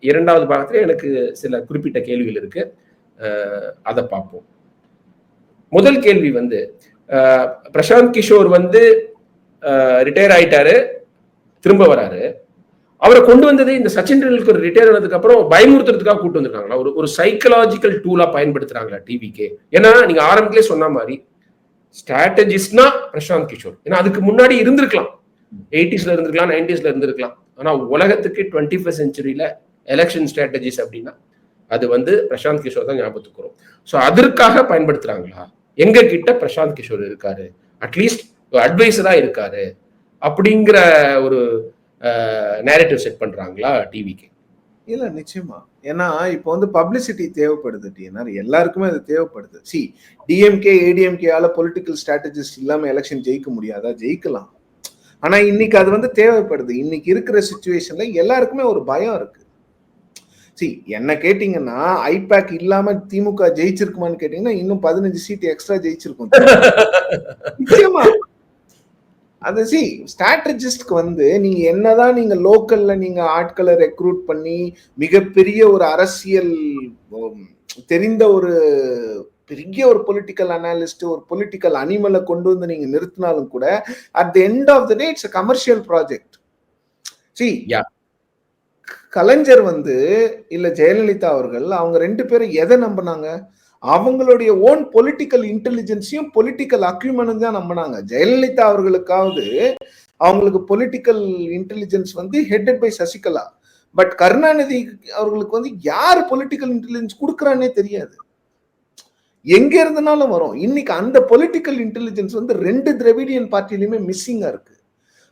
இரண்டாவது பாகத்துல எனக்கு சில குறிப்பிட்ட கேள்விகள் இருக்கு. அதை பார்ப்போம். முதல் கேள்வி வந்து பிரசாந்த் கிஷோர் வந்து ரிட்டையர் ஆயிட்டாரு திரும்ப வராரு. அவரை கொண்டு வந்தது இந்த சச்சின் டெண்டுல்கர் ரிட்டையர் ஆனதுக்கு அப்புறம் பயமுறுத்துறதுக்காக கூட்டு வந்திருக்காங்களா? ஒரு ஒரு சைக்கலாஜிக்கல் டூலா பயன்படுத்துறாங்களா டிவிக்கு ஏன்னா நீங்க ஆரம்பத்திலே சொன்ன மாதிரி ஸ்ட்ராட்டஜிஸ்ட்னா பிரசாந்த் கிஷோர். ஏன்னா அதுக்கு முன்னாடி இருந்திருக்கலாம். எயிட்டிஸ்ல இருந்திருக்கலாம் நைன்டிஸ்ல இருந்திருக்கலாம். ஆனா உலகத்துக்கு டுவெண்ட்டி ஃபர்ஸ்ட் செஞ்சுரியில எலெக்ஷன் ஸ்ட்ராட்டஜிஸ் அப்படின்னா அது வந்து பிரசாந்த் கிஷோர் தான் ஞாபகத்துக்கு வரும். ஸோ அதற்காக பயன்படுத்துறாங்களா? எங்க கிட்ட பிரசாந்த் கிஷோர் இருக்காரு. அட்லீஸ்ட் அட்வைசரா இருக்காரு. அப்படிங்கிற ஒரு நேரேட்டிவ் செட் பண்றாங்களா டிவிக்கு இல்ல நிச்சயமா. ஏன்னா இப்போ வந்து பப்ளிசிட்டி தேவைப்படுது டிஎன்ஆர். எல்லாருக்குமே அது தேவைப்படுது. சி டிஎம்கே ஏடிஎம்கேயால பொலிட்டிக்கல் ஸ்ட்ராட்டஜிஸ்ட் இல்லாம எலெக்ஷன் ஜெயிக்க முடியாதா? ஜெயிக்கலாம். ஆனா இன்னைக்கு அது வந்து தேவைப்படுது. இன்னைக்கு இருக்கிற சுச்சுவேஷன்ல எல்லாருக்குமே ஒரு பயம் இருக்கு. சி என்ன கேட்டீங்கன்னா ஐபேக் இல்லாம திமுக ஜெயிச்சிருக்குமான்னு கேட்டீங்கன்னா இன்னும் பதினஞ்சு சீட் எக்ஸ்ட்ரா ஜெயிச்சிருக்கும். நிச்சயமா. அது சி ஸ்ட்ராட்டஜிஸ்ட்க்கு வந்து நீங்க என்னதான் நீங்க லோக்கல்ல நீங்க ஆட்களை ரெக்ரூட் பண்ணி மிகப்பெரிய ஒரு அரசியல் தெரிந்த ஒரு பெரிய ஒரு பொலிட்டிக்கல் அனாலிஸ்ட் ஒரு பொலிட்டிக்கல் அனிமலை கொண்டு வந்து நீங்க நிறுத்தினாலும் கூட at the end of the day it's a commercial project see yeah Kalaignar வந்து இல்ல ஜெயலலிதா அவர்கள் அவங்க ரெண்டு பேரும் எதை நம்பினாங்க? அவங்களுடைய ஓன் பொலிட்டிக்கல் இன்டெலிஜென்ஸையும் பொலிட்டிக்கல் அக்யூமனும் தான் நம்பினாங்க. ஜெயலலிதா அவர்களுக்காவது அவங்களுக்கு பொலிட்டிக்கல் இன்டெலிஜென்ஸ் வந்து headed by Sasikala. But Karunanidhi அவர்களுக்கு வந்து யார் பொலிட்டிக்கல் இன்டெலிஜென்ஸ் கொடுக்குறானே தெரியாது. எங்க இருந்தனாலும் வரும். இன்னைக்கு அந்த பொலிட்டிக்கல் இன்டெலிஜென்ஸ் வந்து ரெண்டு திராவிடியன் பார்ட்டிலையுமே மிஸ்ஸிங்கா இருக்கு.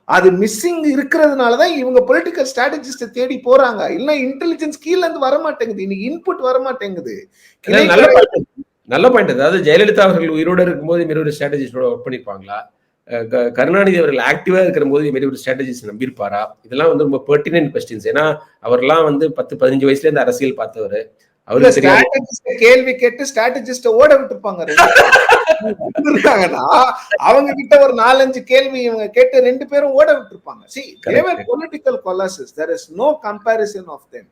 அது மிஸ்ஸிங் இருக்கிறதுனால தான் இவங்க பொலிட்டிக்கல் ஸ்ட்ராட்டஜிஸ்ட தேடி போறாங்க. இல்ல இன்டெலிஜென்ஸ் கீழ இருந்து வர மாட்டேங்குது இன்னைக்கு இன்புட் வர மாட்டேங்குது நல்ல பாயிண்ட் நல்ல பாயிண்ட் அதாவது ஜெயலலிதா அவர்கள் உயிரோட இருக்கும்போது இதுமாரி ஒரு ஸ்ட்ராட்டஜிஸ்டோட ஒர்க் பண்ணிருப்பாங்களா? கருணாநிதி அவர்கள் ஆக்டிவா இருக்கிற போது இதுமாரி ஒரு ஸ்ட்ராட்டஜிஸ்ட் நம்பியிருப்பாரா? இதெல்லாம் வந்து ரொம்ப பெர்டினன்ட் கொஸ்டின்ஸ் ஏன்னா அவர்லாம் வந்து பத்து பதினஞ்சு வயசுல இருந்து அரசியல் பார்த்தவர். கேள்வி கேட்டு ஸ்ட்ராட்டஜிஸ்ட ஓட விட்டுருப்பாங்க அவங்க கிட்ட ஒரு நாலஞ்சு கேள்வி இவங்க கேட்டு ரெண்டு பேரும் ஓட விட்டுருப்பாங்க. See they were political colossus there is no comparison of them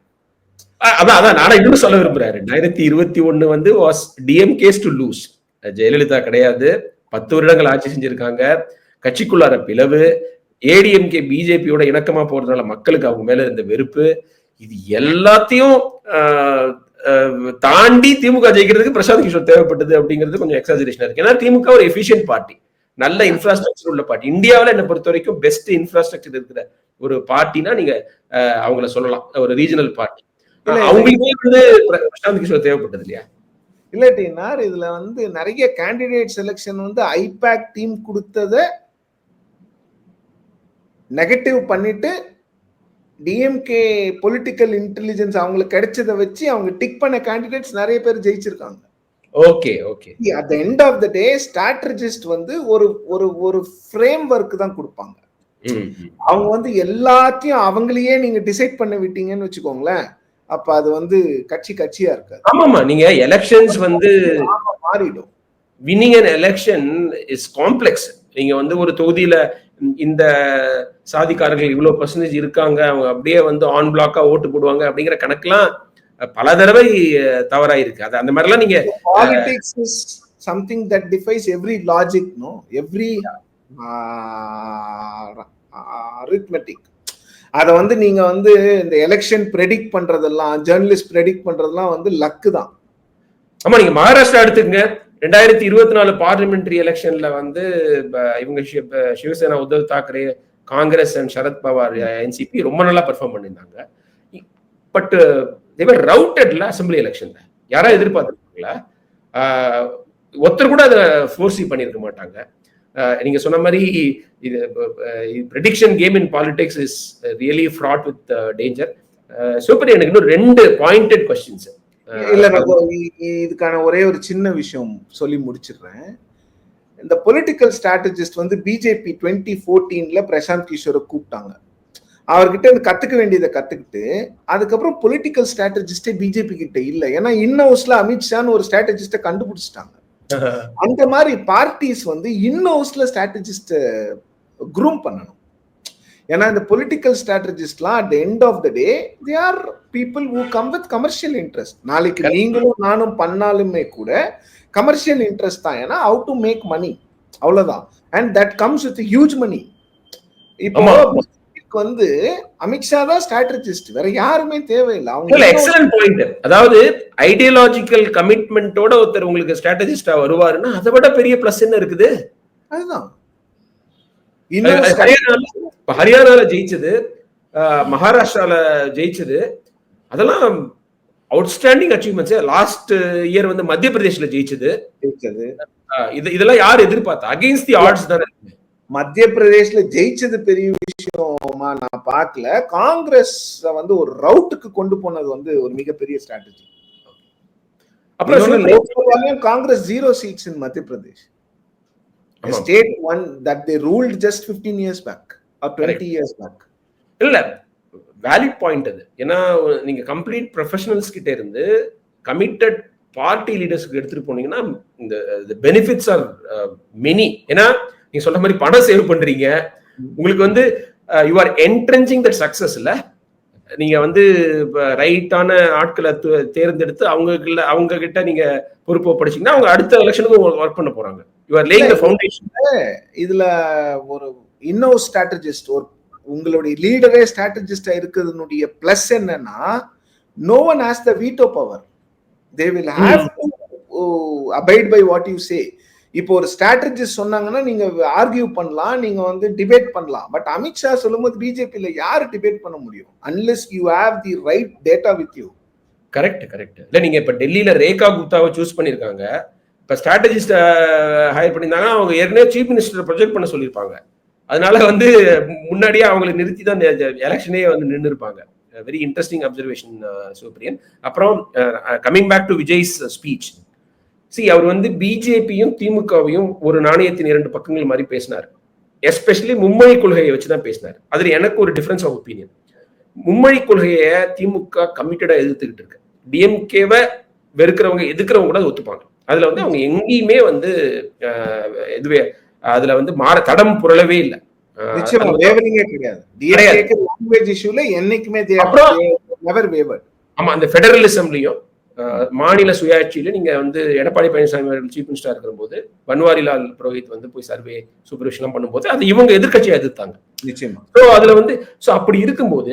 அதான் அதான் நானும் இன்னும் சொல்ல விரும்புறேன். ரெண்டாயிரத்தி இருபத்தி ஒண்ணு வந்து was DMK's to lose Jayalalithaa கிடையாது. பத்து வருடங்கள் ஆட்சி செஞ்சிருக்காங்க. கட்சிக்குள்ளார பிளவு. ஏடிஎம்கே பிஜேபியோட இணக்கமா போறதுனால மக்களுக்கு அவங்க மேல இருந்த வெறுப்பு. இது எல்லாத்தையும் தாண்டி திமுக ஜெயிக்கிறதுக்கு பிரசாந்த் கிஷோர் தேவைப்பட்டது அப்படிங்கிறது கொஞ்சம் எக்ஸாஜரேஷனா இருக்கு. ஏன்னா திமுக ஒரு எஃபிஷியன்ட் பார்ட்டி நல்ல இன்ஃப்ராஸ்ட்ரக்சர் உள்ள பார்ட்டி இந்தியாவில் என்னை பொறுத்த வரைக்கும் பெஸ்ட் இன்ஃப்ராஸ்ட்ரக்சர் இருக்கிற ஒரு பார்ட்டினா நீங்க அவங்கள சொல்லலாம். ஒரு ரீஜனல் பார்ட்டி. அவங்களுக்கே வந்து பிர- பிரசாந்த் கிஷோர் தேவைப்பட்டது இல்லையா? இல்லாட்டினார் இதுல வந்து நிறைய கேண்டிடேட் செலெக்ஷன் வந்து ஐபேக் டீம் கொடுத்தத நெகட்டிவ் பண்ணிட்டு டிஎம்கே பொலிட்டிக்கல் இன்டெலிஜென்ஸ் அவங்களுக்கு கிடைச்சதை வச்சு அவங்க டிக் பண்ண கேண்டிடேட்ஸ் நிறைய பேர் ஜெயிச்சிருக்காங்க. Okay okay at the end of the day strategist வந்து ஒரு ஒரு ஒரு ஃப்ரேம் ஒர்க் தான் கொடுப்பாங்க. அவங்க வந்து எல்லாத்தையும் அவங்களையே நீங்க டிசைட் பண்ண விட்டீங்கன்னு வச்சுக்கோங்களேன். அப்ப அது வந்து கட்சி கட்சியா இருக்காது. ஆமாமா நீங்க எலெக்ஷன்ஸ் வந்து மாறிடும். Winning an election is complex நீங்க வந்து ஒரு தொகுதியில இந்த சாதிக்காரர்கள் இவ்வளவு பர்சன்டேஜ் இருக்காங்க அவங்க அப்படியே வந்து ஆன் பிளாக்கா ஓட்டு போடுவாங்க அப்படிங்கிற கணக்கெல்லாம் பல தடவை தவறாயிருக்கு. அது அந்த மாதிரிலாம் நீங்க is something that defies every logic no? Every uh, arithmetic. அத வந்து நீங்க வந்து இந்த எலெக்ஷன் ப்ரெடிக்ட் பண்றதெல்லாம் ஜேர்னலிஸ்ட் ப்ரெடிக்ட் பண்றதெல்லாம் வந்து லக்கு தான். ஆமா நீங்க மகாராஷ்டிரா எடுத்துக்கங்க. ரெண்டாயிரத்தி இருபத்தி நாலு பார்லிமெண்ட்ரி எலெக்ஷன்ல வந்து ப- இவங்க Shiv Sena Uddhav Thackeray Congress and Sharad Pawar NCP ரொம்ப நல்லா பெர்ஃபார்ம் பண்ணியிருந்தாங்க. பட் தேவர் ரவுட்டட்ல அசம்பிளி எலெக்ஷன்ல யாரா எதிர்பார்த்துருக்காங்களா ஒருத்தர் கூட அதை ஃபோர்ஸி பண்ணியிருக்க மாட்டாங்க. நீங்க சொன்ன மாதிரி இது prediction game in politics is really fraught with danger super எனக்கு இன்னும் ரெண்டு பாயிண்டட் கொஸ்டின்ஸ் இல்ல இ- இதுக்கான ஒரே ஒரு சின்ன விஷயம் சொல்லி முடிச்சிடுறேன். இந்த பொலிட்டிக்கல் ஸ்ட்ராட்டஜிஸ்ட் வந்து பிஜேபி டுவெண்ட்டி ஃபோர்டீன்ல பிரசாந்த் கிஷோரை கூப்பிட்டாங்க. அவர்கிட்ட இருந்து கத்துக்க வேண்டியதை கத்துக்கிட்டு அதுக்கப்புறம் பொலிட்டிக்கல் ஸ்ட்ராட்டஜிஸ்டே பிஜேபி கிட்ட இல்ல. ஏன்னா இன் ஹவுஸ்ல அமித்ஷான்னு ஒரு ஸ்ட்ராட்டஜிஸ்ட கண்டுபிடிச்சிட்டாங்க. அந்த மாதிரி பார்ட்டிஸ் வந்து இன் ஹவுஸ்ல ஸ்ட்ராட்டஜிஸ்ட குரூம் பண்ணணும். ஏன்னா இந்த political ஸ்ட்ராட்டஜிஸ்ட்லாம் at end of the day they are people who come with commercial interest நாளைக்கு நீங்களும் நானும் பண்ணாலுமே கூட கமர்ஷியல் இன்ட்ரெஸ்ட் தான். ஏன்னா ஹவு டு மேக் மணி அவ்வளவுதான். And that comes with huge money இப்போ வந்து அமித்ஷா தான் ஸ்ட்ராட்டஜிஸ்ட் வேற யாருமே தேவையில்லை. அவங்க எக்ஸலன்ட் பாயிண்ட் அதாவது ஐடியாலஜிக்கல் கமிட்மெண்டோட ஒருத்தர் உங்களுக்கு ஸ்ட்ராட்டஜிஸ்டா வருவாருன்னா அதை விட பெரிய பிளஸ் என்ன இருக்குது? அதுதான். இப்ப ஹரியானால ஜெயிச்சது மகாராஷ்டிரால ஜெயிச்சது. அதெல்லாம் அவுட்ஸ்டாண்டிங் அச்சீவ்மெண்ட்ஸ் லாஸ்ட் இயர் வந்து மத்திய பிரதேஷ்ல ஜெயிச்சது. ஜெயிச்சது. இது இதெல்லாம் யார் எதிர்பார்த்தா? அகைன்ஸ்ட் தி ஆர்ட்ஸ் தானே மத்திய பிரதேஷ்ல ஜெயிச்சது பெரிய விஷயமா நான் பார்க்கல. காங்கிரஸ் வந்து ஒரு ரவுட்டுக்கு கொண்டு போனது வந்து ஒரு மிகப்பெரிய ஸ்ட்ராட்டஜி அப்புறம் Congress zero seats in Madhya Pradesh. State one that they ruled just 15 years back or twenty years back இல்ல வேலிட் பாயிண்ட் அது. ஏன்னா நீங்க கம்ப்ளீட் ப்ரொஃபஷனல்ஸ் கிட்ட இருந்து கமிட்டட் பார்ட்டி லீடர்ஸ்க்கு எடுத்துட்டு போனீங்கன்னா இந்த பெனிஃபிட்ஸ் ஆர் மெனி ஏன்னா நீங்க சொல்ற மாதிரி பணம் சேவ் பண்றீங்க. உங்களுக்கு வந்து you are entrenching that success இல்ல நீங்க வந்து ரைட்டான ஆட்களை தேர்ந்தெடுத்து அவங்க அவங்க கிட்ட நீங்க பொறுப்பு படிச்சீங்கன்னா அவங்க அடுத்த எலெக்ஷனுக்கு ஒர்க் பண்ண போறாங்க. You are laying the foundation இதுல ஒரு இன்னொரு ஸ்ட்ராட்டஜிஸ்ட் ஒரு உங்களுடைய லீடரே ஸ்ட்ராட்டஜிஸ்டா இருக்கிறதுனுடைய பிளஸ் என்னன்னா no one has the veto power they will have abide by what you say இப்போ ஒரு ஸ்ட்ராட்டஜிஸ்ட் சொன்னாங்கன்னா நீங்க ஆர்கியூ பண்ணலாம் நீங்க வந்து டிபேட் பண்ணலாம். பட் அமித்ஷா சொல்லும்போது பிஜேபியில யாரு டிபேட் பண்ண முடியும்? Unless you have the right data with you correct correct இல்ல நீங்க இப்ப டெல்லியில ரேகா குப்தாவை சூஸ் பண்ணிருக்காங்க இப்ப ஸ்ட்ராட்டஜிஸ்ட் ஹையர் பண்ணியிருந்தாங்கன்னா அவங்க ஏற்கனவே சீஃப் மினிஸ்டர் ப்ரொஜெக்ட் பண்ண சொல்லியிருப்பாங்க. அதனால வந்து முன்னாடியே அவங்களை நிறுத்தி தான் எலெக்ஷனே வந்து நின்று இருப்பாங்க வெரி இன்ட்ரெஸ்டிங் அப்சர்வேஷன் சுப்ரியன் அப்புறம் coming back to Vijay's speech see அவர் வந்து பிஜேபியும் திமுகவையும் ஒரு நாணயத்தின் இரண்டு பக்கங்கள் மாதிரி பேசினார். எஸ்பெஷலி மும்மொழி கொள்கையை வச்சு தான் பேசினார். அதுல எனக்கு ஒரு டிஃபரன்ஸ் ஆஃப் ஒப்பீனியன் மும்மொழி கொள்கையை திமுக கமிட்டடா எதிர்த்துக்கிட்டு இருக்கு. டிஎம்கேவை வெறுக்கிறவங்க எதிர்க்கிறவங்க கூட ஒத்துப்பாங்க. அதுல வந்து அவங்க எங்கேயுமே வந்து uh, இதுவே அதுல வந்து மாற தடம் புரளவே இல்லை. நிச்சயமா வேவரிங்கே கிடையாது. லாங்குவேஜ் இஷ்யூல என்னைக்குமே நெவர் வேவர் ஆமா அந்த ஃபெடரலிசம்லயும் மாநில சுயாட்சியில நீங்க வந்து எடப்பாடி பழனிசாமி அவர்கள் சீஃப் மினிஸ்டர் இருக்கிற போது பன்வாரிலால் புரோஹித் வந்து போய் சர்வே சூப்பர்விஷன் பண்ணும்போது அது இவங்க எதிர்க்கட்சியை எதிர்த்தாங்க. நிச்சயமா. ஸோ அதுல வந்து ஸோ அப்படி இருக்கும்போது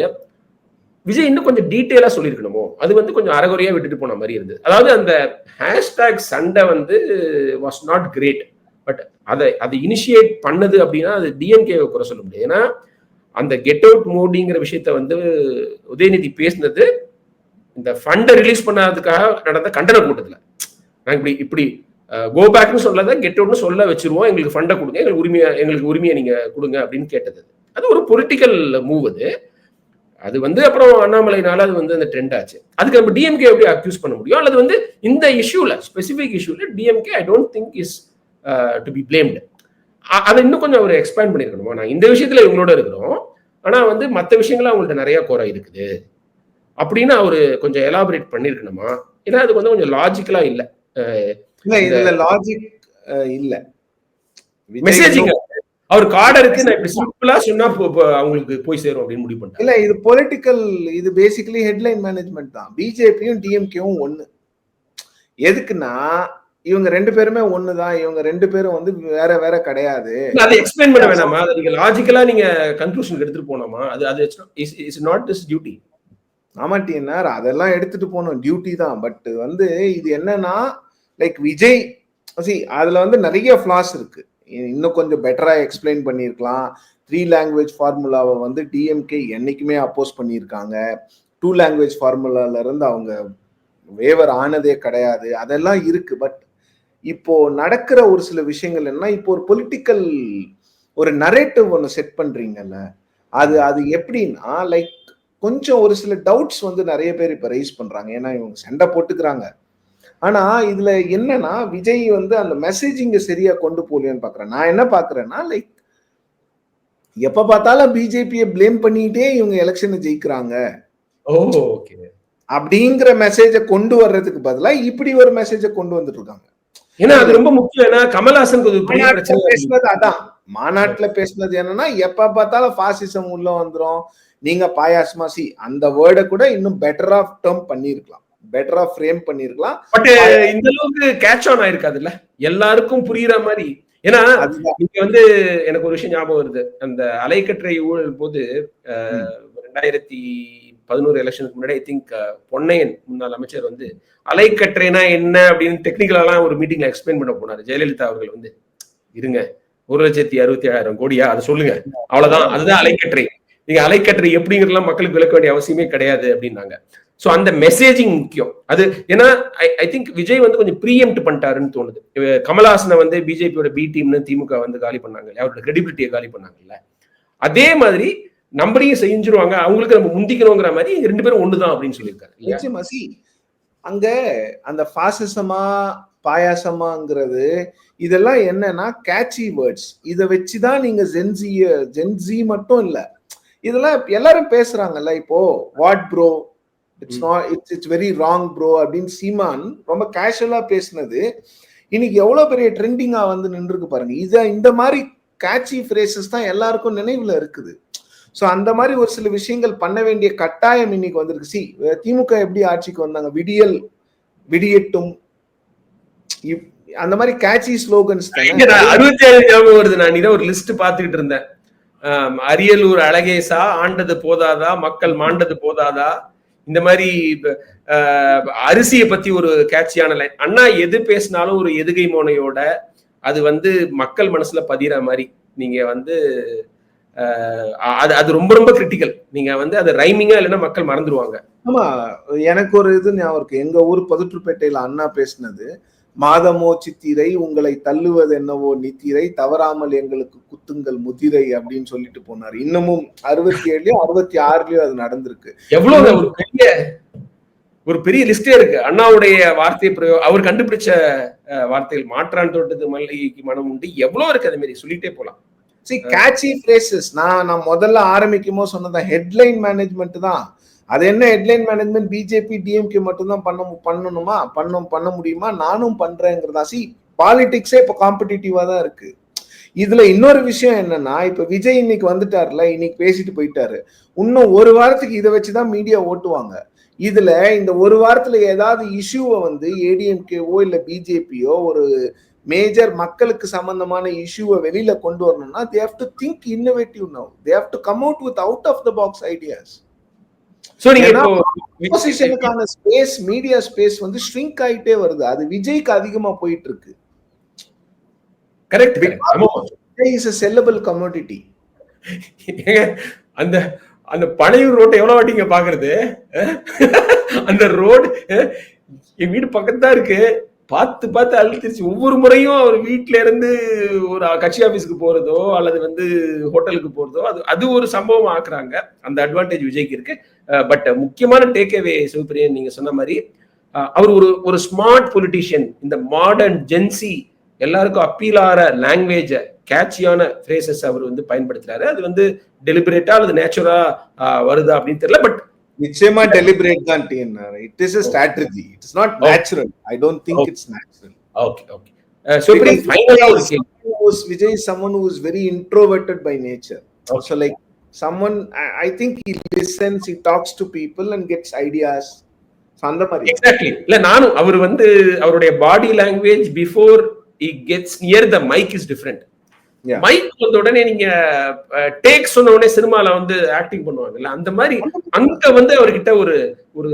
விஜய் இன்னும் கொஞ்சம் டீட்டெயிலா சொல்லியிருக்கணுமோ? அது வந்து கொஞ்சம் அறகுறையா விட்டுட்டு போன மாதிரி இருந்தது. அதாவது அந்த ஹேஷ்டேக் சண்டை வந்து வாஸ் நாட் கிரேட் அதை அதை இனிஷியேட் பண்ணது அப்படின்னா அது டிஎம்கேவை குறை சொல்ல முடியாது. ஏன்னா அந்த கெட் அவுட் மோடிங்கிற விஷயத்த வந்து உதயநிதி பேசினது இந்த ஃபண்டை ரிலீஸ் பண்ணாததுக்காக நடந்த கண்டன கூட்டத்தில். நாங்கள் இப்படி இப்படி கோ பேக்னு சொல்லாத கெட் அவுட்னு சொல்ல வச்சிருவோம். எங்களுக்கு ஃபண்டை கொடுங்க எங்களுக்கு உரிமையை எங்களுக்கு உரிமையை நீங்கள் கொடுங்க அப்படின்னு கேட்டது அது. ஒரு பொலிட்டிக்கல் மூவ் அது. அது வந்து அப்புறம் அண்ணாமலைனால அது வந்து அந்த ட்ரெண்ட் ஆச்சு. அதுக்கு நம்ம டிஎம்கே எப்படி அக்யூஸ் பண்ண முடியும்? அல்லது வந்து இந்த இஷ்யூல specific இஷ்யூல DMK I don't think is to be blamed அதை இன்னும் கொஞ்சம் அவர் எக்ஸ்பேண்ட் பண்ணிருக்கணுமா நான் இந்த விஷயத்துல இவங்களோட இருக்கிறோம். ஆனா வந்து மற்ற விஷயங்கள் அவங்கள்ட்ட நிறைய குறை இருக்குது. அப்படின்னு அவரு கொஞ்சம் எலாபரேட் பண்ணிருக்கணுமா ஏன்னா அது வந்து கொஞ்சம் லாஜிக்கலா இல்ல. இல்ல இதுல லாஜிக் இல்ல. மெசேஜிங் அவர் கார்டு இருக்கு நான் இப்படி சிம்பிளா சொன்னா அவங்களுக்கு போய் சேரும் அப்படின்னு முடிவு பண்ணிட்டாங்க இல்ல இது பொலிட்டிக்கல் இது பேசிக்கலி ஹெட்லைன் மேனேஜ்மெண்ட் தான். பிஜேபியும் டிஎம்கேவும் ஒண்ணு. எதுக்குன்னா இவங்க ரெண்டு பேருமே ஒண்ணுதான். இவங்க ரெண்டு பேரும் வந்து வேற வேற கிடையாது. அதை எக்ஸ்பிளைன் பண்ண வேணாமா? அதை நீங்க லாஜிக்கலா நீங்க கன்க்ளூஷன் எடுத்துட்டு போனோமா அது அது இஸ் நாட் திஸ் டியூட்டி ஆமா டிஎன்ஆர் அதெல்லாம் எடுத்துட்டு போகணும். டியூட்டி தான். பட் வந்து இது என்னன்னா லைக் விஜய் சி அதுல வந்து நிறைய ஃபிளாஸ் இருக்கு. இன்னும் கொஞ்சம் பெட்டரா எக்ஸ்பிளைன் பண்ணியிருக்கலாம். த்ரீ லாங்குவேஜ் ஃபார்முலாவை வந்து டிஎம்கே என்னைக்குமே அப்போஸ் பண்ணியிருக்காங்க. டூ லாங்குவேஜ் ஃபார்முலால இருந்து அவங்க வேவர் ஆனதே கிடையாது. அதெல்லாம் இருக்கு. பட் இப்போ நடக்கிற ஒரு சில விஷயங்கள் என்ன இப்போ ஒரு பொலிட்டிக்கல் ஒரு நரேட்டிவ் ஒன்று செட் பண்றீங்கல்ல அது அது எப்படின்னா லைக் கொஞ்சம் ஒரு சில டவுட்ஸ் வந்து நிறைய பேர் இப்ப ரைஸ் பண்றாங்க. ஏன்னா இவங்க சண்டை போட்டுக்கிறாங்க. ஆனா இதுல என்னன்னா விஜய் வந்து அந்த மெசேஜிங்க சரியா கொண்டு போலியோன்னு பாக்குறேன். நான் என்ன பாக்குறேன்னா லைக் எப்ப பார்த்தாலும் பிஜேபியை ப்ளேம் பண்ணிட்டே இவங்க எலெக்ஷனை ஜெயிக்கிறாங்க. அப்படிங்கிற மெசேஜை கொண்டு வர்றதுக்கு பதிலா இப்படி ஒரு மெசேஜை கொண்டு வந்துட்டு இருக்காங்க. ஏன்னா அது ரொம்ப முக்கியம். ஏன்னா பிரச்சனை. பேசுனது அதான். மாநாட்டுல பேசினது என்னன்னா எப்ப பார்த்தாலும் பாசிசம் உள்ள வந்துரும். நீங்க பாயாசமா சி அந்த வேர்டை கூட இன்னும் பெட்டர் ஆஃப் டேர்ம் பண்ணிருக்கலாம் பெட்டர் ஆஃப் ஃப்ரேம் பண்ணிருக்கலாம் பட் இந்த அளவுக்கு கேட்ச் ஆன் ஆயிருக்காதுல்ல? எல்லாருக்கும் புரியுற மாதிரி. ஏன்னா இங்க வந்து எனக்கு ஒரு விஷயம் ஞாபகம் வருது. அந்த அலைக்கற்றை ஊழல் போது ரெண்டாயிரத்தி பதினோரு எலெக்ஷனுக்கு முன்னாடி ஐ திங்க் பொன்னையன் முன்னாள் அமைச்சர் வந்து அலைக்கற்றைனா என்ன? அப்படின்னு டெக்னிக்கலாலாம் ஒரு மீட்டிங்ல எக்ஸ்பிளைன் பண்ண போனாரு. ஜெயலலிதா அவர்கள் வந்து இருங்க ஒரு லட்சத்தி அறுபத்தி ஏழாயிரம் கோடியா? அதை சொல்லுங்க. அவ்வளவுதான். அதுதான் அலைக்கற்றை. நீங்க அலைக்கற்றை எப்படிங்கிறதுலாம் மக்களுக்கு விளக்க வேண்டிய அவசியமே கிடையாது அப்படின்னாங்க. சோ அந்த மெசேஜிங் முக்கியம். அது ஏன்னா ஐ திங்க் விஜய் வந்து கொஞ்சம் ப்ரீஎம்ட் பண்ணிட்டாருன்னு தோணுது. கமல்ஹாசனை கமலஹாசனை வந்து பிஜேபியோட பி டீம்னு திமுக வந்து காலி பண்ணாங்க இல்லையா? அவரோட கிரெடிபிலிட்டியை காலி பண்ணாங்கல்ல? அதே மாதிரி நம்மளையும் செஞ்சிருவாங்க அவங்களுக்கு நம்ம முந்திக்கணுங்கிற மாதிரி ரெண்டு பேரும் ஒண்ணுதான் அப்படின்னு சொல்லியிருக்காரு அங்க அந்த பாசிசமா பாயாசமாங்கிறது இதெல்லாம் என்னன்னா கேட்சி வேர்ட்ஸ் இதை வச்சுதான் நீங்க ஜென்சிய ஜென்சி மட்டும் இல்ல இதெல்லாம் எல்லாரும் பேசுறாங்கல்ல இப்போ what bro it's not it's it's very wrong bro அப்படின்னு சீமான் ரொம்ப கேஷுவலா பேசுனது. இன்னைக்கு எவ்வளவு பெரிய ட்ரெண்டிங்கா வந்து நின்றுருக்கு பாருங்க. இத இந்த மாதிரி கேட்சி ஃப்ரேசஸ் தான் எல்லாருக்கும் நினைவுல இருக்குது. சோ அந்த மாதிரி ஒரு சில விஷயங்கள் பண்ண வேண்டிய கட்டாயம் இன்னைக்கு வந்திருக்கு. சி திமுக எப்படி ஆட்சிக்கு வந்தாங்க? விடியல் விடியட்டும் அந்த மாதிரி கேட்சி ஸ்லோகன்ஸ் அறுபத்தி ஏழு ஞாபகம் வருது. நான் இதை ஒரு லிஸ்ட் பார்த்துக்கிட்டு இருந்தேன். அரியலூர் அழகேசா ஆண்டது போதாதா? மக்கள் மாண்டது போதாதா? இந்த மாதிரி அரிசியை பத்தி ஒரு கேட்சியான லைன் அண்ணா எது பேசினாலும் ஒரு எதுகை மோனையோட அது வந்து மக்கள் மனசுல பதிகிற மாதிரி. நீங்க வந்து அது அது ரொம்ப ரொம்ப கிரிட்டிக்கல் நீங்க வந்து அது ரைமிங்கா இல்லைன்னா மக்கள் மறந்துடுவாங்க ஆமா எனக்கு ஒரு இது ஞாபகம் இருக்கு. எங்க ஊர் பதுற்றுப்பேட்டையில அண்ணா பேசினது மாதமோ சித்திரை உங்களை தள்ளுவது என்னவோ நித்திரை தவறாமல் எங்களுக்கு குத்துங்கள் முதிரை அப்படின்னு சொல்லிட்டு போனாரு. இன்னமும் அறுபத்தி ஏழுலயோ அறுபத்தி ஆறுலயோ அது நடந்திருக்கு. எவ்வளவு ஒரு பெரிய ஒரு பெரிய லிஸ்டே இருக்கு. அண்ணாவுடைய வார்த்தை பிரயோ அவர் கண்டுபிடிச்ச வார்த்தைகள் மாற்றான் தோட்டத்து மல்லிகைக்கு மனம் உண்டு எவ்வளவு இருக்கு அது மாதிரி சொல்லிட்டே போலாம். கேட்சி ஃப்ரேசஸ் நான் நான் முதல்ல ஆரம்பிக்குமோ சொன்னதான் ஹெட்லைன் மேனேஜ்மெண்ட் தான். அது என்ன ஹெட்லைன் மேனேஜ்மெண்ட் பிஜேபி டிஎம்கே மட்டும்தான் பண்ண பண்ணணுமா? பண்ண பண்ண முடியுமா? நானும் பண்றேங்கிறதா. சி பாலிடிக்ஸே இப்போ காம்படிட்டிவா தான் இருக்கு. இதுல இன்னொரு விஷயம் என்னன்னா இப்ப விஜய் இன்னைக்கு வந்துட்டார்ல இன்னைக்கு பேசிட்டு போயிட்டாரு. இன்னும் ஒரு வாரத்துக்கு இதை வச்சுதான் மீடியா ஓட்டுவாங்க. இதுல இந்த ஒரு வாரத்துல ஏதாவது இஷ்யூவை வந்து ஏடிஎம்கேவோ இல்ல பிஜேபியோ ஒரு மேஜர் மக்களுக்கு சம்பந்தமான இஷ்யூவை வெளியில கொண்டு வரணும்னா they have to think innovative now they have to come out with out of the box ideas அப்போசிஷனுக்கான space media space வந்து ஷ்ரிங்க் ஆயிட்டே வருது. அது விஜய்க்கு அதிகமா போயிட்டு இருக்கு கரெக்ட் விஜய் இஸ் commodity. ஏங்க, அந்த அந்த பனையூர் ரோட்டை எவ்வளவு வாட்டிங்க பாக்குறது? அந்த ரோடு என் வீடு பக்கத்து தான் இருக்கு. பார்த்து பார்த்து அழுத்திருச்சு. ஒவ்வொரு முறையும் அவர் வீட்ல இருந்து ஒரு கட்சி ஆபீஸ்க்கு போறதோ அல்லது வந்து ஹோட்டலுக்கு போறதோ அது அது ஒரு சம்பவம் ஆக்குறாங்க. அந்த அட்வான்டேஜ் விஜய்க்கு இருக்கு. பட் முக்கியமான டேக் அவே சிவபிரியன் நீங்க சொன்ன மாதிரி அவர் ஒரு ஒரு ஸ்மார்ட் பொலிட்டிஷியன் இந்த மாடர்ன் ஜென்சி எல்லாருக்கும் அப்பீல் ஆகிற லாங்குவேஜ கேட்சியான ஃப்ரேசஸ் அவர் வந்து பயன்படுத்துறாரு. அது வந்து டெலிபரேட்டா அல்லது நேச்சுரலா வருதா அப்படின்னு தெரியல. பட் நிச்சயமா டெலிபரேட் தான் TNR it is a strategy it's not. Natural I don't think. It's natural okay okay Because ஃபைனலா ஒரு கேள்வி who is very introverted by nature. Okay. So like someone, I, I think he listens, he talks to people and gets ideas. So அந்த மாதிரி exactly இல்ல நானும் அவர் வந்து அவருடைய body language before he gets near the mic is different. Mic வந்த உடனே நீங்க டேக் சொன்ன உடனே சினிமால வந்து ஆக்டிங் பண்ணுவாங்கல்ல அந்த மாதிரி அங்க வந்து அவர்கிட்ட ஒரு ஒரு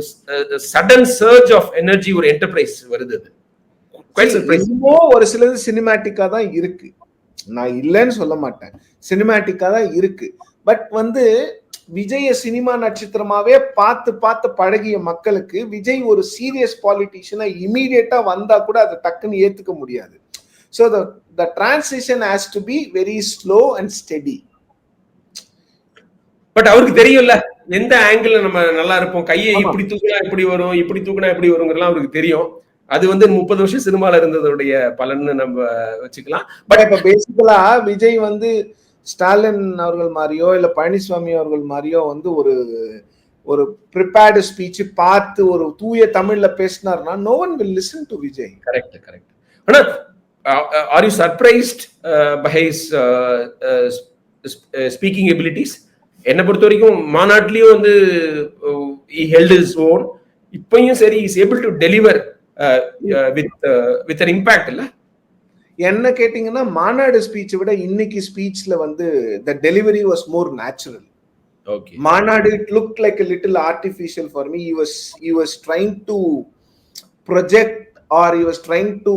சடன் சர்ஜ் ஆஃப் எனர்ஜி ஒரு என்டர்பிரைஸ் வருது ஒரு சிலது சினிமேட்டிக்கா தான் இருக்கு. நான் இல்லைன்னு சொல்ல மாட்டேன். சினிமேட்டிக்கா தான் இருக்கு. பட் வந்து விஜய சினிமா நட்சத்திரமாவே பார்த்து பார்த்து பழகிய மக்களுக்கு விஜய் ஒரு சீரியஸ் பாலிட்டிஷியனா இமீடியட்டா வந்தா கூட அதை டக்குன்னு ஏத்துக்க முடியாது. The the transition has to be very slow and steady but அவருக்கு தெரியும்ல எந்த ஆங்கிள் நம்ம நல்லா இருப்போம்? கையை. இப்படி தூக்கினா இப்படி வரும் இப்படி தூக்கினா இப்படி வருங்கிறலாம் அவருக்கு தெரியும். அது வந்து முப்பது வருஷம் சினிமால இருந்ததோடைய பலன்னு நம்ம வச்சுக்கலாம். பட் இப்ப பேசிக்கலா விஜய் வந்து ஸ்டாலின் அவர்கள் மாதிரியோ இல்ல பழனிசாமி அவர்கள் மாதிரியோ வந்து ஒரு ஒரு ப்ரிப்பேர்டு ஸ்பீச் பார்த்து ஒரு தூய தமிழ்ல பேசினார்னா no one will listen to Vijay. Correct correct ஆனா are you surprised by his speaking abilities என்னை பொறுத்த வரைக்கும் மாநாட்டிலையும் வந்து ஹெல்ட் இஸ் ஓன் இப்பயும் சரி is able to deliver with with an impact இல்ல? என்ன கேட்டீங்கன்னா மாநாடு ஸ்பீச்சை விட இன்னைக்கு ஸ்பீச்ல வந்து the delivery was more natural okay மாநாடு it look like little artificial for me was you was trying to project or you was trying to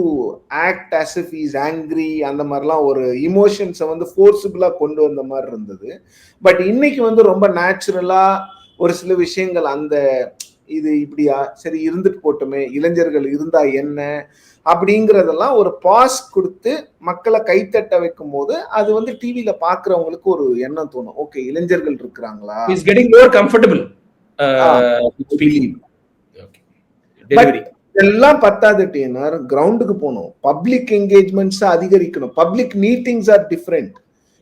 act as if is angry அந்த மாதிரிலாம் ஒரு இமோஷன்ஸை வந்து ஃபோர்ஸபிளாக கொண்டு வந்த மாதிரி இருந்தது. பட் இன்னைக்கு வந்து ரொம்ப நேச்சுரலா ஒரு சில விஷயங்கள் அந்த இது இப்படியா சரி இருந்துட்டு போட்டுமே இளைஞர்கள் இருந்தா என்ன அப்படிங்கறதெல்லாம் ஒரு பாஸ் கொடுத்து மக்களை கைத்தட்ட வைக்கும் போது அது வந்து டிவியில பாக்குறவங்களுக்கு ஒரு எண்ணம் தோணும். ஓகே இளைஞர்கள் இருக்கிறாங்களா? இஸ் கெட்டிங் மோர் கம்ஃபர்டபுள் இதெல்லாம் பத்தாது டீனர் கிரவுண்டுக்கு போகணும். Public engagements அதிகரிக்கணும். Public meetings are different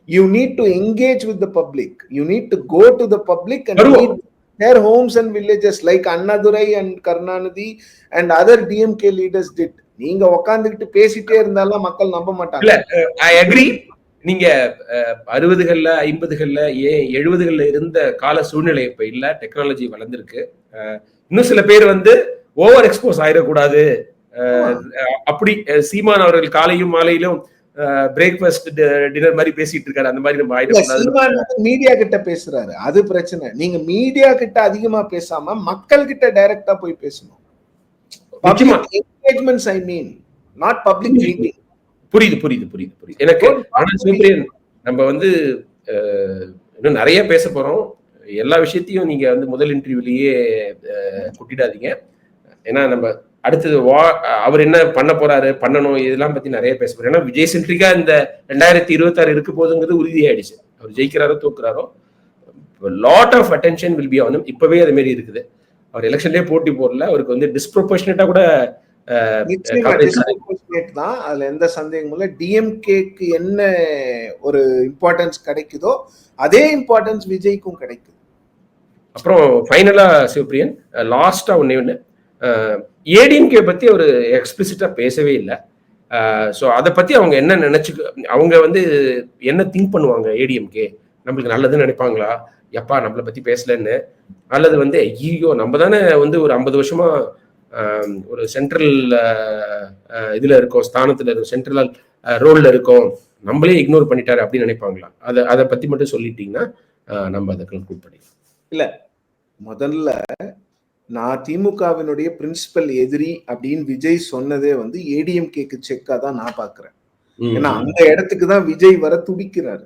you need to engage with the public you need to go to the public and. Their homes and villages like Annadurai and Karunanidhi and other DMK leaders did நீங்க உக்காந்துக்கிட்டு பேசிட்டே இருந்தாலும் மக்கள் நம்ப மாட்டாங்க. I agree நீங்க அறுபதுகள்ல ஐம்பதுகள்ல ஏன் எழுபதுகள்ல இருந்த கால சூழ்நிலை இப்ப இல்ல. டெக்னாலஜி வளர்ந்துருக்கு. இன்னும் சில பேர் வந்து ஓவர் எக்ஸ்போஸ் ஆயிடக்கூடாது அப்படி சீமான் அவர்கள் காலையும் மாலையிலும் பிரேக்ஃபாஸ்ட் டின்னர் மாதிரி பேசிட்டு இருக்காரு. அந்த மாதிரி நம்ம ஆயிடக்கூடாது மீடியா கிட்ட பேசுறாரு. அது பிரச்சனை. நீங்க மீடியா கிட்ட அதிகமா பேசாம மக்கள் கிட்ட டைரக்டா போய் பேசணும். Engagements I mean not public meeting புரியுது புரியுது புரியுது புரியுது எனக்கு ஆனா நம்ம வந்து இன்னும் நிறைய பேச போறோம். எல்லா விஷயத்தையும் நீங்க வந்து முதல் இன்டர்வியூலயே கொட்டிடாதீங்க. ஏன்னா நம்ம அடுத்தது வா அவர் என்ன பண்ண போறாரு பண்ணணும் இதெல்லாம் பத்தி நிறைய பேச போறோம். ஏன்னா விஜய் சென்ட்ரிக்கா இந்த ரெண்டாயிரத்தி இருபத்தாறு இருக்க போதுங்கிறது உறுதியாயிடுச்சு. அவர் ஜெயிக்கிறாரோ தோக்குறாரோ lot of attention will be ஆனும் இப்பவே அது மாதிரி இருக்குது. அவர் எலெக்ஷன்லயே போட்டி போடல. அவருக்கு வந்து டிஸ்ப்ரொபோர்ஷனேட்டா கூட தான். அதுல எந்த சந்தேகமும் இல்ல. டிஎம்கேக்கு என்ன ஒரு இம்பார்ட்டன்ஸ் கிடைக்குதோ அதே இம்பார்ட்டன்ஸ் விஜய்க்கும் கிடைக்குது. அப்புறம் ஃபைனலா சிவபிரியன் லாஸ்டா ஒன்னே ஒன்று ஏடிஎம்கே பற்றி அவர் எக்ஸ்பிளிசிட்டா பேசவே இல்லை. ஸோ அதை பற்றி அவங்க என்ன நினச்சிக்க அவங்க வந்து என்ன திங்க் பண்ணுவாங்க ஏடிஎம்கே நம்மளுக்கு நல்லதுன்னு நினைப்பாங்களா? எப்பா நம்மளை பற்றி பேசலன்னு. அல்லது வந்து ஐயோ நம்ம தானே வந்து ஒரு ஐம்பது வருஷமா ஒரு சென்ட்ரல் இதில் இருக்கோம் ஸ்தானத்தில் இருக்கோம் சென்ட்ரல் ரோலில் இருக்கோம். நம்மளே இக்னோர் பண்ணிட்டாரு அப்படின்னு நினைப்பாங்களா? அதை அதை பற்றி மட்டும் சொல்லிட்டீங்கன்னா நம்ம அதை கன்க்ளூட் பண்ணிக்கலாம். இல்லை முதல்ல நான் திமுகவினுடைய பிரின்சிபல் எதிரி அப்படின்னு விஜய் சொன்னதே வந்து ஏடிஎம்கேக்கு செக்கா தான் நான் பாக்குறேன் ஏன்னா அந்த இடத்துக்கு தான் விஜய் வர துடிக்கிறாரு.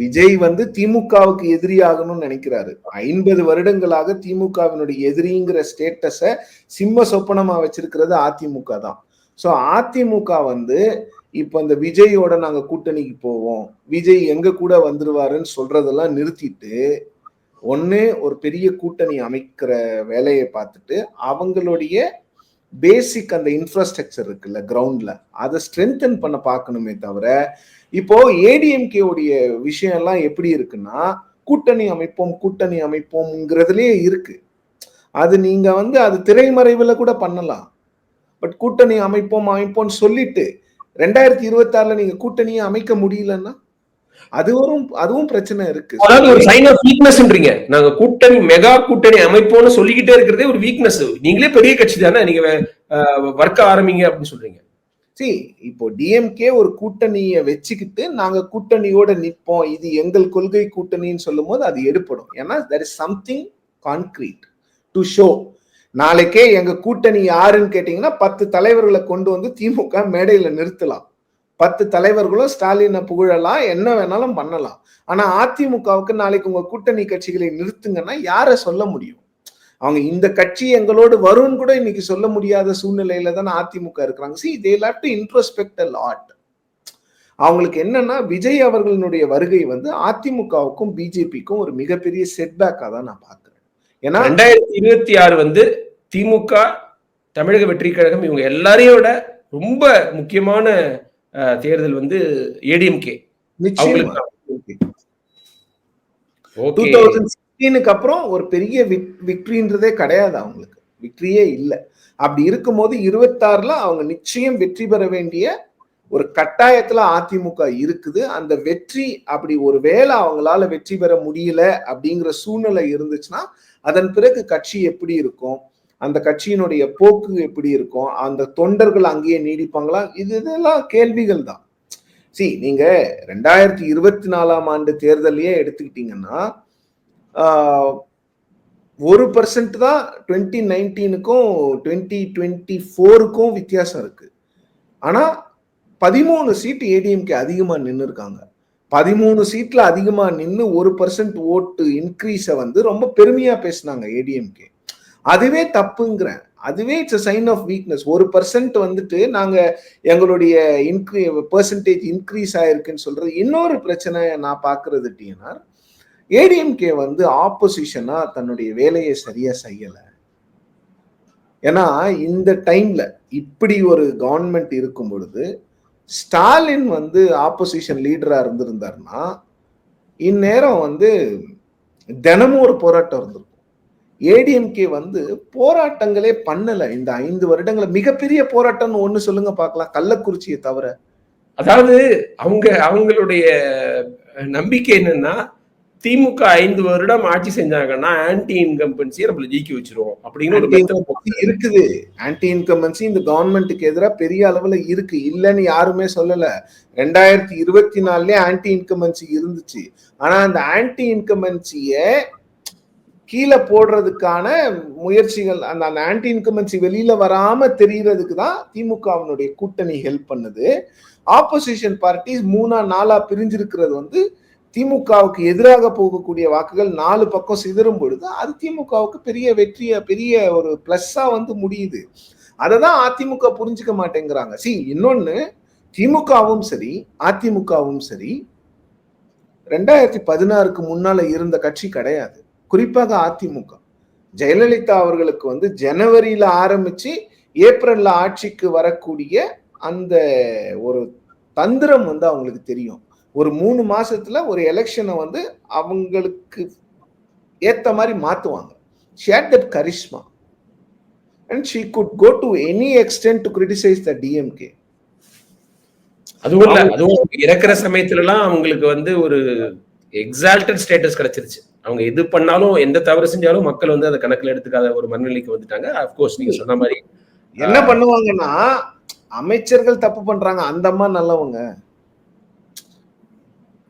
விஜய் வந்து திமுகவுக்கு எதிரி ஆகணும்னு நினைக்கிறாரு. ஐம்பது வருடங்களாக திமுகவினுடைய எதிரிங்கிற ஸ்டேட்டஸ சிம்ம சொப்பனமா வச்சிருக்கிறது அதிமுக தான். சோ அதிமுக வந்து இப்ப இந்த விஜயோட நாங்க கூட்டணிக்கு போவோம். விஜய் எங்க கூட வந்துருவாருன்னு சொல்றதெல்லாம் நிறுத்திட்டு ஒன்று ஒரு பெரிய கூட்டணி அமைக்கிற வேலையை பார்த்துட்டு அவங்களுடைய பேசிக் அந்த இன்ஃப்ராஸ்ட்ரக்சர் இருக்குல்ல கிரவுண்டில் அதை ஸ்ட்ரென்தன் பண்ண பார்க்கணுமே தவிர இப்போ ஏடிஎம்கே உடைய விஷயம்லாம் எப்படி இருக்குன்னா கூட்டணி அமைப்போம் கூட்டணி அமைப்போம்ங்கிறதுலயே இருக்கு. அது நீங்க வந்து அது திரைமறைவில் கூட பண்ணலாம். பட் கூட்டணி அமைப்போம் அமைப்போம்னு சொல்லிட்டு ரெண்டாயிரத்தி இருபத்தி ஆறுல நீங்க கூட்டணியை அமைக்க முடியலன்னா அதுவும் அதுவும் பிரச்சனை இருக்கு. அதாவது ஒரு சைன் ஆஃப் வீக்னஸ்ன்றீங்க நாங்க கூட்டணி மெகா கூட்டணி அமைப்போம்னு சொல்லிக்கிட்டே இருக்கிறதே ஒரு வீக்னஸ் நீங்களே பெரிய கட்சி தானே நீங்க ஒர்க் ஆரம்பிங்க அப்படின்னு சொல்றீங்க. see இப்போ டிஎம்கே ஒரு கூட்டணியை வச்சுக்கிட்டு நாங்க கூட்டணியோட நிப்போம் இது எங்கள் கொள்கை கூட்டணின்னு சொல்லும் போது அது எடுப்படும் ஏன்னா there is something concrete to show நாளைக்கே எங்க கூட்டணி யாருன்னு கேட்டீங்கன்னா பத்து தலைவர்களை கொண்டு வந்து திமுக மேடையில நிறுத்தலாம். பத்து தலைவர்களும் ஸ்டாலினை புகழலாம் என்ன வேணாலும் பண்ணலாம். ஆனா அதிமுகவுக்கு நாளைக்கு உங்க கூட்டணி கட்சிகளை நிறுத்துங்கன்னா யாரை சொல்ல முடியும்? அவங்க இந்த கட்சி எங்களோடு வரும்னு கூட இன்னைக்கு சொல்ல முடியாத சூழ்நிலையில தானே அதிமுக இருக்கிறாங்க. See they have to introspect lot அவங்களுக்கு என்னன்னா விஜய் அவர்களினுடைய வருகை வந்து அதிமுகவுக்கும் பிஜேபிக்கும் ஒரு மிகப்பெரிய செட்பேக்காக தான் நான் பாக்குறேன் ஏன்னா ரெண்டாயிரத்தி இருபத்தி ஆறு வந்து திமுக தமிழக வெற்றி கழகம் இவங்க எல்லாரையும் விட ரொம்ப முக்கியமான தேர்தல் வந்து ஏடிஎம்கே நிச்சயமா. டூ ஓகே தௌசண்ட் சிக்ஸ்டீனுக்கு அப்புறம் ஒரு பெரிய விக்ட்ரின்றதே கிடையாது அவங்களுக்கு. விக்ரியே இல்லை. அப்படி இருக்கும்போது இருபத்தாறுல அவங்க நிச்சயம் வெற்றி பெற வேண்டிய ஒரு கட்டாயத்துல அதிமுக இருக்குது. அந்த வெற்றி அப்படி ஒரு வேளை அவங்களால வெற்றி பெற முடியல அப்படிங்கிற சூழ்நிலை இருந்துச்சுன்னா அதன் பிறகு கட்சி எப்படி இருக்கும்? அந்த கட்சியினுடைய போக்கு எப்படி இருக்கும்? அந்த தொண்டர்கள் அங்கேயே நீடிப்பாங்களா? இது இதெல்லாம் கேள்விகள் தான். சி நீங்க ரெண்டாயிரத்தி இருபத்தி நாலாம் ஆண்டு தேர்தலையே எடுத்துக்கிட்டீங்கன்னா ஒரு பர்சன்ட் தான் டுவெண்ட்டி நைன்டீனுக்கும் டுவெண்ட்டி டுவெண்ட்டி ஃபோருக்கும் வித்தியாசம் இருக்கு. ஆனா பதிமூணு சீட்டு ஏடிஎம்கே அதிகமாக நின்று இருக்காங்க பதிமூணு சீட்ல அதிகமாக நின்று ஒரு பர்சன்ட் ஓட்டு இன்க்ரீஸை வந்து ரொம்ப பெருமையா பேசினாங்க ஏடிஎம்கே அதுவே தப்புங்கிறேன். அதுவே it's a sign of weakness ஒரு பர்சன்ட் வந்துட்டு நாங்கள் எங்களுடைய இன்க்ரீ பர்சன்டேஜ் இன்க்ரீஸ் ஆயிருக்குன்னு சொல்றது இன்னொரு பிரச்சனை நான் பார்க்கறது டிஎன்ஆர். ஏடிஎம்கே வந்து ஆப்போசிஷனா தன்னுடைய வேலையை சரியா செய்யலை. ஏன்னா இந்த டைம்ல இப்படி ஒரு கவர்மெண்ட் இருக்கும் பொழுது ஸ்டாலின் வந்து ஆப்போசிஷன் லீடரா இருந்திருந்தாருன்னா இந்நேரம் வந்து தினமும் ஒரு போராட்டம் இருந்திருக்கும். ஏடிஎம்கே வந்து போராட்டங்களே பண்ணல. இந்த ஐந்து வருடங்கள மிகப்பெரிய போராட்டம்னு ஒண்ணு சொல்லுங்க பார்க்கலாம் கள்ளக்குறிச்சியை தவிர. அதாவது அவங்க அவங்களுடைய நம்பிக்கை என்னன்னா திமுக ஐந்து வருடம் ஆட்சி செஞ்சாங்கன்னா ஆன்டி இன்கம்பன்சியை நம்மள ஜெயிக்க வச்சிருவோம் அப்படின்னு ஒரு இருக்குது. ஆன்டி இன்கம்பன்சி இந்த கவர்மெண்ட்டுக்கு எதிராக பெரிய அளவுல இருக்கு. இல்லைன்னு யாருமே சொல்லல. ரெண்டாயிரத்தி இருபத்தி நாலுலயே ஆன்டி இன்கம்பன்சி இருந்துச்சு. ஆனா அந்த ஆன்டி இன்கம்பன்சிய கீழே போடுறதுக்கான முயற்சிகள் அந்த அந்த ஆன்டி இன்கமன்சி வெளியில வராம தெரியறதுக்கு தான் திமுகவினுடைய கூட்டணி ஹெல்ப் பண்ணுது. ஆப்போசிஷன் பார்ட்டிஸ் மூணா நாலா பிரிஞ்சிருக்கிறது வந்து திமுகவுக்கு எதிராக போகக்கூடிய வாக்குகள் நாலு பக்கம் சிதறும் பொழுது அது திமுகவுக்கு பெரிய வெற்றிய பெரிய ஒரு பிளஸ்ஸா வந்து முடியுது. அதை தான் அதிமுக புரிஞ்சுக்க மாட்டேங்கிறாங்க. சி இன்னொன்னு திமுகவும் சரி அதிமுகவும் சரி ரெண்டாயிரத்தி பதினாறுக்கு முன்னால இருந்த கட்சி கிடையாது. குறிப்பாக அதிமுக. ஜெயலலிதா அவர்களுக்கு வந்து ஜனவரியில ஆரம்பிச்சு ஏப்ரல்ல ஆட்சிக்கு வரக்கூடிய அந்த ஒரு தந்திரம் வந்து அவங்களுக்கு தெரியும். ஒரு மூணு மாசத்துல ஒரு எலெக்ஷனை வந்து அவங்களுக்கு ஏத்த மாதிரி மாத்துவாங்க. She'd that charisma and she could go to any extent to criticize the DMK அதுவும் இல்ல அதுவும் இறக்குற சமயத்துல எல்லாம் அவங்களுக்கு வந்து ஒரு எக்ஸால்டட் ஸ்டேட்டஸ் கிடைச்சிருச்சு. அவங்க எது பண்ணாலும் எந்த தவறு செஞ்சாலும் மக்கள் வந்து அதை கணக்குல எடுத்துக்காத ஒரு மனநிலைக்கு வந்துட்டாங்க. அப்கோர்ஸ் நீங்க சொன்ன மாதிரி என்ன பண்ணுவாங்கன்னா அமைச்சர்கள் தப்பு பண்றாங்க. அந்த அம்மா நல்லவங்க.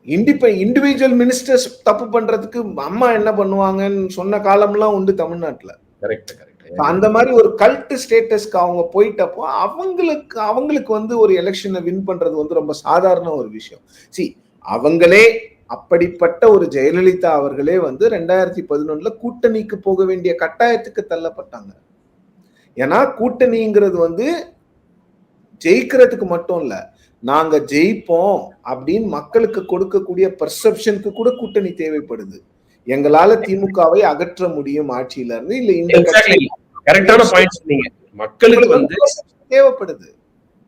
இண்டிபெ இண்டிவிஜுவல் மினிஸ்டர்ஸ் தப்பு பண்றதுக்கு அம்மா என்ன பண்ணுவாங்கன்னு சொன்ன காலம்லாம் உண்டு தமிழ்நாட்டுல. கரெக்ட் கரெக்ட் அந்த மாதிரி ஒரு கல்ட் ஸ்டேட்டஸ்க்கு அவங்க போயிட்டப்போ அவங்களுக்கு அவங்களுக்கு வந்து ஒரு எலெக்ஷனை வின் பண்றது வந்து ரொம்ப சாதாரண ஒரு விஷயம். சி அவங்களே அப்படிப்பட்ட ஒரு ஜெயலலிதா அவர்களே வந்து ரெண்டாயிரத்தி பதினொன்னுல கூட்டணிக்கு போக வேண்டிய கட்டாயத்துக்கு தள்ளப்பட்டாங்க. ஏன்னா கூட்டணிங்கிறது வந்து ஜெயிக்கிறதுக்கு மட்டும் இல்ல நாங்க ஜெயிப்போம் அப்படின்னு மக்களுக்கு கொடுக்கக்கூடிய பர்செப்ஷனுக்கு கூட கூட்டணி தேவைப்படுது. எங்களால திமுகவை அகற்ற முடியும் ஆட்சியில இருந்து இல்ல இந்த மக்களுக்கு வந்து தேவைப்படுது.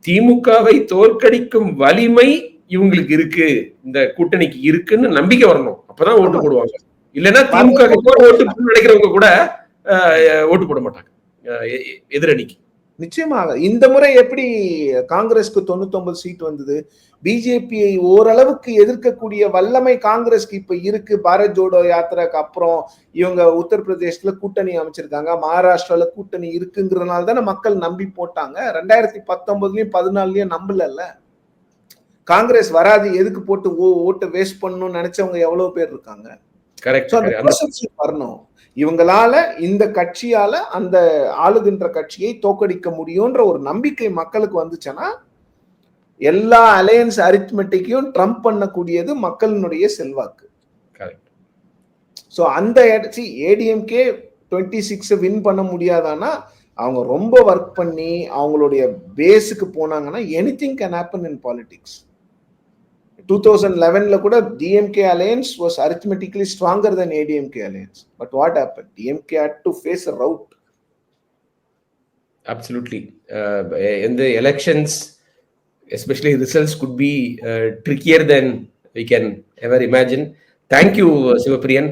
திமுகவை தோற்கடிக்கும் வலிமை இவங்களுக்கு இருக்கு இந்த கூட்டணிக்கு இருக்குன்னு நம்பிக்கை வரணும். அப்பதான் ஓட்டு போடுவாங்க. இல்லைன்னா திமுக ஓட்டு நினைக்கிறவங்க கூட ஓட்டு போட மாட்டாங்க. எதிரணிக்கு. நிச்சயமாக. இந்த முறை எப்படி காங்கிரஸ்க்கு தொண்ணூத்தி சீட் வந்தது? பிஜேபியை ஓரளவுக்கு எதிர்க்கக்கூடிய வல்லமை காங்கிரஸ்க்கு இப்ப இருக்கு. பாரத் ஜோடோ யாத்திரைக்கு அப்புறம் இவங்க உத்தரப்பிரதேசத்துல கூட்டணி அமைச்சிருக்காங்க. மகாராஷ்டிரால கூட்டணி இருக்குங்கிறதுனால தானே மக்கள் நம்பி போட்டாங்க. ரெண்டாயிரத்தி பத்தொன்பதுலயும் பதினாலுலயும் நம்பல காங்கிரஸ் வராது எதுக்கு போட்டு ஓட்டை வேஸ்ட் பண்ணணும்னு நினைச்சவங்க எவ்வளவு பேர் இருக்காங்க? வரணும். இவங்களால இந்த கட்சியால அந்த ஆளுகின்ற கட்சியை தோக்கடிக்க முடியும்ன்ற ஒரு நம்பிக்கை மக்களுக்கு வந்துச்சுன்னா எல்லா அலையன்ஸ் அரித்மெட்டிக்கையும் ட்ரம்ப் பண்ணக்கூடியது மக்களினுடைய செல்வாக்கு. ஸோ அந்த see ADMK twenty six win பண்ண முடியாதானா அவங்க ரொம்ப ஒர்க் பண்ணி அவங்களுடைய பேஸுக்கு போனாங்கன்னா anything can happen in politics two thousand லெவன்ல கூட DMK alliance was arithmetically stronger than ADMK alliance but what happen DMK had to face a rout absolutely இந்த elections especially results could be trickier than we can ever imagine thank you Sivapriyan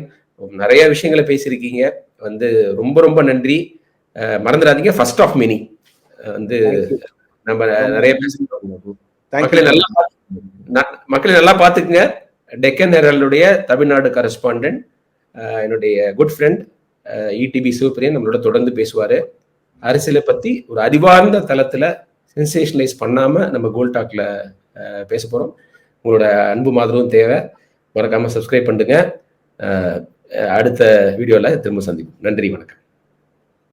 நிறைய விஷயங்களை பேசியிருக்கீங்க. வந்து ரொம்ப ரொம்ப நன்றி. மறந்துடாதீங்க. First of mini வந்து நம்ம நிறைய பேச மக்களை நல்லா மக்களை நல்லா பார்த்துக்குங்க. டெக்கன் ஹெரல்டுடைய தமிழ்நாடு கரஸ்பாண்டன்ட் என்னுடைய குட் ஃப்ரெண்ட் இடிபி சிவபிரியன் நம்மளோட தொடர்ந்து பேசுவார். அரசியலை பற்றி ஒரு அறிவார்ந்த தளத்தில் சென்சேஷனலைஸ் பண்ணாமல் நம்ம கோல் டாக்ல பேச போகிறோம் உங்களோட அன்பு மாதிரும் தேவை. மறக்காமல் சப்ஸ்கிரைப் பண்ணுங்க. அடுத்த வீடியோவில் திரும்ப சந்திப்போம். நன்றி வணக்கம்.